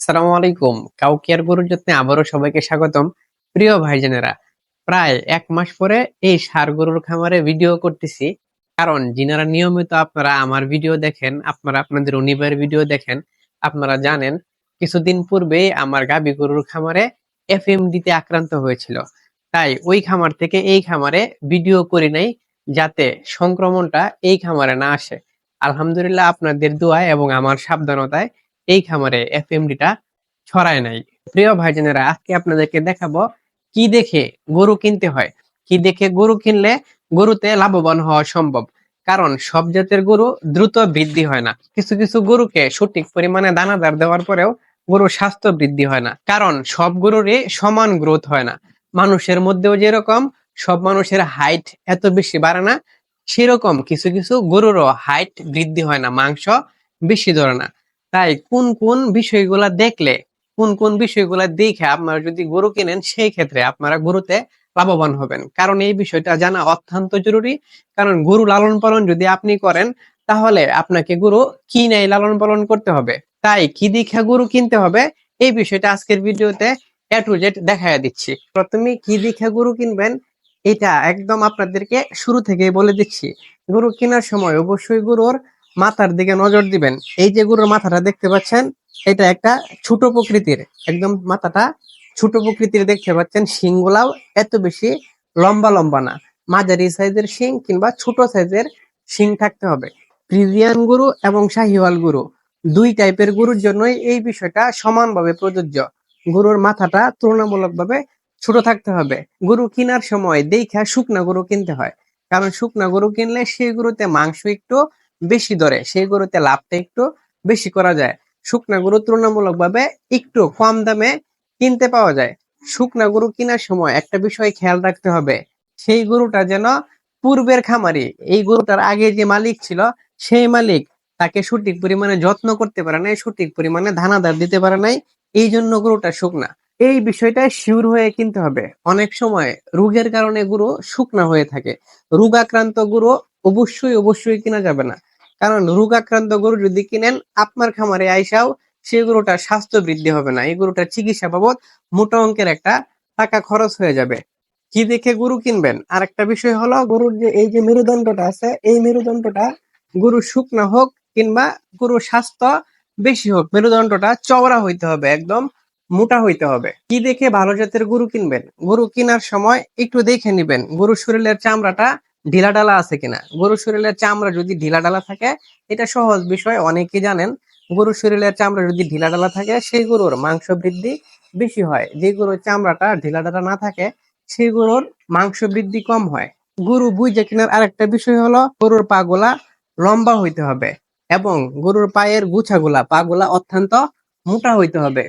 সালামু আলাইকুম। কাউকিয়ার গরুর যত্নে আবারও সবাইকে স্বাগতম। প্রিয় ভাইজানেরা, প্রায় এক মাস পরে এই সার গরুর খামারে ভিডিও করতেছি। কারণ যিনারা নিয়মিত আপনারা আমার ভিডিও দেখেন, আপনারা আপনাদের অনিবার ভিডিও দেখেন, আপনারা জানেন, কিছুদিন পূর্বেই আমার গাবি গরুর খামারে এফএমডি তে আক্রান্ত হয়েছিল। তাই ওই খামার থেকে এই খামারে ভিডিও করি নাই যাতে সংক্রমণটা এই খামারে না আসে। আলহামদুলিল্লাহ আপনাদের দোয়ায় এবং আমার সাবধানতায় এই খামারে এফএমডিটা ছড়ায় নাই। প্রিয় ভাইজানেরা, আজকে আপনাদেরকে দেখাবো কি দেখে গরু কিনতে হয়। কি দেখে গরু কিনলে গরুতে লাভবান হওয়া সম্ভব? কারণ সব জাতের গরু দ্রুত বৃদ্ধি হয় না। কিছু কিছু গরুকে সঠিক পরিমাণে দানাদার দেওয়ার পরেও গরুর স্বাস্থ্য বৃদ্ধি হয় না। কারণ সব গরুরই সমান গ্রোথ হয় না। মানুষের মধ্যেও যেরকম সব মানুষের হাইট এত বেশি বাড়ে না, সেরকম কিছু কিছু গরুরও হাইট বৃদ্ধি হয় না। মাংস বেশি ধরে না। তাই কোন কোন বিষয়গুলা দেখলে, কোন কোন বিষয়গুলা দেখে আপনারা যদি গরু কিনেন, সেই ক্ষেত্রে আপনারা গরুতে লাভবান হবেন। কারণ এই বিষয়টা জানা অত্যন্ত জরুরি। কারণ গরু লালন পালন যদি আপনি করেন, তাহলে আপনাকে গরু কি নাই লালন পালন করতে হবে। তাই কি দীক্ষা গরু কিনতে হবে, এই বিষয়টা আজকের ভিডিওতে এ টু দিচ্ছি। প্রথমে কি দীক্ষা গরু কিনবেন, এটা একদম আপনাদেরকে শুরু থেকে বলে দিচ্ছি। গরু কেনার সময় অবশ্যই গরুর মাথার দিকে নজর দিবেন। এই যে গরুর মাথাটা দেখতে পাচ্ছেন, এটা একটা ছোট প্রকৃতির, একদম মাথাটা ছোট প্রকৃতির দেখতে পাচ্ছেন। শিংগুলাও এত বেশি লম্বা লম্বা না। মাঝারি সাইজের শিং কিংবা ছোট সাইজের শিং থাকতে হবে। ফ্রিজিয়ান গরু এবং শাহিওয়াল গরু, দুই টাইপের গরুর জন্যই এই বিষয়টা সমানভাবে প্রযোজ্য। গরুর মাথাটা তুলনামূলকভাবে ছোট থাকতে হবে। গরু কেনার সময় দেখা শুকনা গরু কিনতে হয়। কারণ শুকনা গরু কিনলে সেই গরুতে মাংস একটু বেশি ধরে, সেই গরুতে লাভটা একটু বেশি করা যায়। শুকনা গরু তুলনামূলকভাবে একটু কম দামে কিনতে পাওয়া যায়। শুকনা গরু কেনার সময় একটা বিষয় খেয়াল রাখতে হবে, সেই গরুটা যেন পূর্বের খামারি, এই গরুটার আগে যে মালিক ছিল, সেই মালিক তাকে সঠিক পরিমাণে যত্ন করতে পারে নাই, সঠিক পরিমাণে দানাদার দিতে পারে নাই এই জন্য গরুটা শুকনা। এই বিষয়টা শিওর হয়ে কিনতে হবে। অনেক সময় রোগের কারণে গরু শুকনা হয়ে থাকে। রোগাক্রান্ত গরু অবশ্যই অবশ্যই কিনা যাবে না। কারণ রোগ আক্রান্ত গরু যদি কিনেন, আপনার খামারে আইসাও সেই গরুটার স্বাস্থ্য বৃদ্ধি হবে না। এই গরুটার চিকিৎসা বাবদ মোটা অঙ্কের একটা টাকা খরচ হয়ে যাবে। কি দেখে গরু কিনবেন? আর একটা বিষয় হলো, গরুর যে এই যে মেরুদণ্ডটা আছে, এই মেরুদণ্ডটা গরু শুকনা হোক কিংবা গরুর স্বাস্থ্য বেশি হোক, মেরুদণ্ডটা চওড়া হইতে হবে, একদম মোটা হইতে হবে। কি দেখে ভালো জাতের গরু কিনবেন? গরু কেনার সময় একটু দেখে নিবেন। গরুর শরীরের চামড়াটা ঢিলা ডালা আছে কিনা? গরুর শরীরের চামড়া যদি ঢিলা ডালা থাকে, এটা সহজ বিষয়, অনেকে জানেন গরুর শরীরের চামড়া যদি ঢিলা ডালা থাকে, সেই গরুর মাংস বৃদ্ধি বেশি হয়। যে গরুর চামড়াটা ঢিলা ডালা না থাকে, সেই গরুর মাংস বৃদ্ধি কম হয়। গরু বুঝে কেনার আরেকটা বিষয় হলো, গরুর পা গুলা লম্বা হইতে হবে এবং গরুর পায়ের গুছাগুলা পা গুলা অত্যন্ত মোটা হইতে হবে।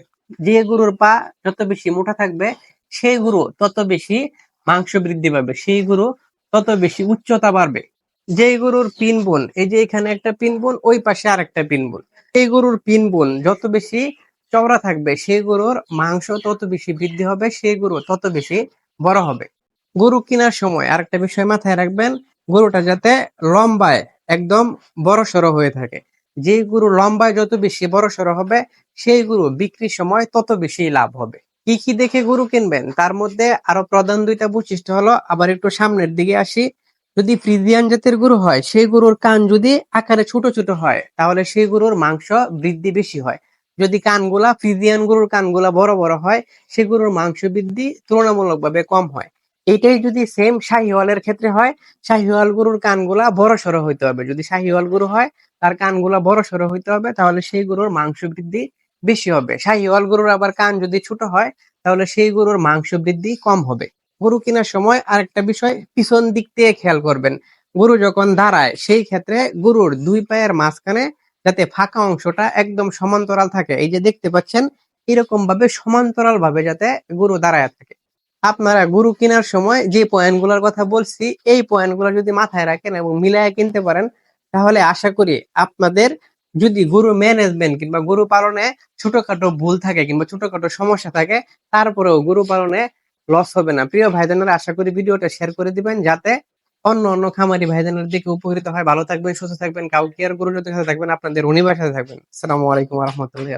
যে গরুর পা যত বেশি মোটা থাকবে, সেই গরু তত বেশি মাংস বৃদ্ধি পাবে। সেই গরু তত বেশি উচ্চতা বাড়বে। যে গরুর পিন বোন, এই যে এখানে একটা পিন বোন, ওই পাশে আর একটা পিন বোন। এই গরুর পিন বোন যত বেশি চওড়া থাকবে, সেই গরুর মাংস তত বেশি বৃদ্ধি হবে, সেই গরু তত বেশি বড় হবে। গরু কেনার সময় আরেকটা বিষয় মাথায় রাখবেন, গরুটা যাতে লম্বায় একদম বড় সড়ো হয়ে থাকে। যে গরু লম্বায় যত বেশি বড় সড়ো হবে, সেই গরু বিক্রির সময় তত বেশি লাভ হবে। কি কি দেখে গরু কিনবেন? তার মধ্যে আরও প্রধান দুইটা বৈশিষ্ট্য হলো, আবার একটু সামনের দিকে আসি। যদি ফ্রিজিয়ান জাতের গরু হয়, সেই গরুর কান যদি আকারে ছোট ছোট হয়, তাহলে সেই গরুর মাংস বৃদ্ধি বেশি হয়। যদি কানগুলা, ফ্রিজিয়ান গরুর কানগুলা বড় বড় হয়, সেই গরুর মাংস বৃদ্ধি তুলনামূলকভাবে কম হয়। এটাই যদি সেম শাহিওয়ালের ক্ষেত্রে হয়, শাহিওয়াল গরুর কানগুলা বড় সড়ো হইতে হবে। যদি শাহিওয়াল গরু হয়, তার কানগুলা বড় সড়ো হইতে হবে, তাহলে সেই গরুর মাংস বৃদ্ধি বেশি হবে। শাহিওয়াল গরুর আবার কান যদি ছোট হয়, তাহলে সেই গরুর মাংস বৃদ্ধি কম হবে। গরু কেনার সময় আরেকটা বিষয়, পিছন দিক থেকে খেয়াল করবেন। গরু যখন দাঁড়ায়, সেই ক্ষেত্রে গরুর দুই পায়ের মাঝখানে যাতে ফাঁকা অংশটা একদম সমান্তরাল থাকে, এই যে দেখতে পাচ্ছেন এরকম ভাবে সমান্তরাল ভাবে যাতে গরু দাঁড়ায় থাকে। আপনারা গরু কেনার সময় যে পয়েন্টগুলোর কথা বলছি, এই পয়েন্টগুলো যদি মাথায় রাখেন এবং মিলায় কিনতে পারেন, তাহলে আশা করি আপনাদের যদি গরু ম্যানেজমেন্ট কিংবা গরু পালনে ছোটখাটো ভুল থাকে কিংবা ছোটখাটো সমস্যা থাকে, তারপরেও গরু পালনে লস হবে না। প্রিয় ভাইজানেরা, আশা করি ভিডিওটা শেয়ার করে দিবেন যাতে অন্য অন্য খামারি ভাইজানের দিকে উপকৃত হয়। ভালো থাকবেন, সুস্থ থাকবেন, কাউকে আর গরু সাথে থাকবেন, আপনাদের অনিবার সাথে থাকবেন। আসসালামু আলাইকুম রহমতুল্লাহ